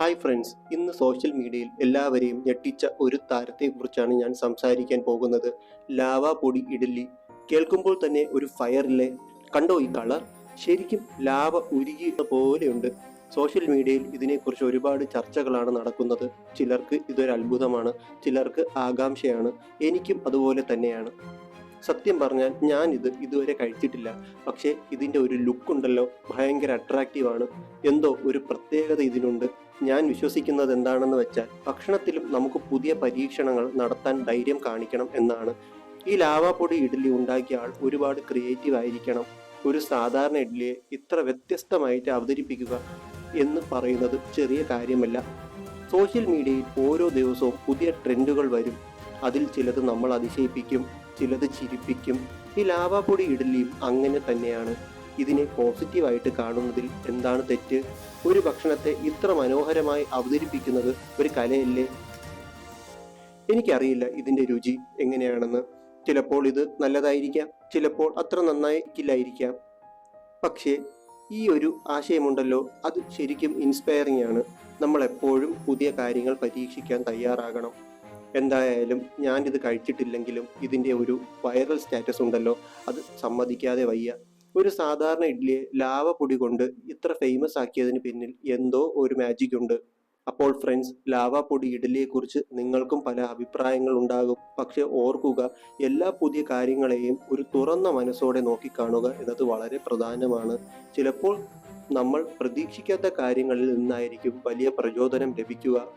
Hi friends ഇന്ന് social മീഡിയയിൽ എല്ലാവരെയും ഞെട്ടിച്ച ഒരു താരത്തെക്കുറിച്ചാണ് ഞാൻ സംസാരിക്കാൻ പോകുന്നത്. ലാവ പൊടി ഇഡലി കേൾക്കുമ്പോൾ തന്നെ ഒരു ഫയറിലെ കണ്ടോ ഈ കളർ ശരിക്കും ലാവ ഉരുകി പോലെയുണ്ട്. സോഷ്യൽ മീഡിയയിൽ ഇതിനെക്കുറിച്ച് ഒരുപാട് ചർച്ചകളാണ് നടക്കുന്നത്. ചിലർക്ക് ഇതൊരു അത്ഭുതമാണ്. ചിലർക്ക് ആകാംക്ഷയാണ്. എനിക്കും അതുപോലെ തന്നെയാണ്. സത്യം പറഞ്ഞാൽ ഞാൻ ഇത് ഇതുവരെ കഴിച്ചിട്ടില്ല. പക്ഷേ ഇതിന്റെ ഒരു ലുക്ക് ഉണ്ടല്ലോ. ഭയങ്കര അട്രാക്റ്റീവാണ് എന്തോ ഒരു പ്രത്യേകത ഇതിനുണ്ട്. ഞാൻ വിശ്വസിക്കുന്നത് എന്താണെന്ന് വെച്ചാൽ ഭക്ഷണത്തിലും നമുക്ക് പുതിയ പരീക്ഷണങ്ങൾ നടത്താൻ ധൈര്യം കാണിക്കണം എന്നാണ്. ഈ ലാവാപ്പൊടി ഇഡ്ഡലി ഉണ്ടാക്കിയ ആൾ ഒരുപാട് ക്രിയേറ്റീവ് ആയിരിക്കണം. ഒരു സാധാരണ ഇഡ്ഡലിയെ ഇത്ര വ്യത്യസ്തമായിട്ട് അവതരിപ്പിക്കുക എന്ന് പറയുന്നത് ചെറിയ കാര്യമല്ല. സോഷ്യൽ മീഡിയയിൽ ഓരോ ദിവസവും പുതിയ ട്രെൻഡുകൾ വരും. അതിൽ ചിലത് നമ്മൾ അതിശയിപ്പിക്കും ചിലത് ചിരിപ്പിക്കും. ഈ ലാവാപ്പൊടി ഇഡ്ഡലിയും അങ്ങനെ തന്നെയാണ്. ഇതിനെ പോസിറ്റീവായിട്ട് കാണുന്നതിൽ എന്താണ് തെറ്റ്? ഒരു ഭക്ഷണത്തെ ഇത്ര മനോഹരമായി അവതരിപ്പിക്കുന്നത് ഒരു കലയല്ലേ? എനിക്കറിയില്ല ഇതിന്റെ രുചി എങ്ങനെയാണെന്ന്. ചിലപ്പോൾ ഇത് നല്ലതായിരിക്കാം ചിലപ്പോൾ അത്ര നന്നായിക്കില്ലായിരിക്കാം. പക്ഷേ ഈ ഒരു ആശയമുണ്ടല്ലോ അത് ശരിക്കും ഇൻസ്പയറിംഗ് ആണ്. നമ്മൾ എപ്പോഴും പുതിയ കാര്യങ്ങൾ പരീക്ഷിക്കാൻ തയ്യാറാകണം. എന്തായാലും ഞാനിത് കഴിച്ചിട്ടില്ലെങ്കിലും ഇതിന്റെ ഒരു വൈറൽ സ്റ്റാറ്റസ് ഉണ്ടല്ലോ അത് സമ്മതിക്കാതെ വയ്യ. ഒരു സാധാരണ ഇഡ്ഡലിയെ ലാവ പൊടി കൊണ്ട് ഇത്ര ഫേമസ് ആക്കിയതിന് പിന്നിൽ എന്തോ ഒരു മാജിക് ഉണ്ട്. അപ്പോൾ ഫ്രണ്ട്സ് ലാവ പൊടി ഇഡ്ഡലിയെക്കുറിച്ച് നിങ്ങൾക്കും പല അഭിപ്രായങ്ങൾ ഉണ്ടാകും. പക്ഷെ ഓർക്കുക എല്ലാ പുതിയ കാര്യങ്ങളെയും ഒരു തുറന്ന മനസ്സോടെ നോക്കിക്കാണുക എന്നത് വളരെ പ്രധാനമാണ്. ചിലപ്പോൾ നമ്മൾ പ്രതീക്ഷിക്കാത്ത കാര്യങ്ങളിൽ നിന്നായിരിക്കും വലിയ പ്രചോദനം ലഭിക്കുക.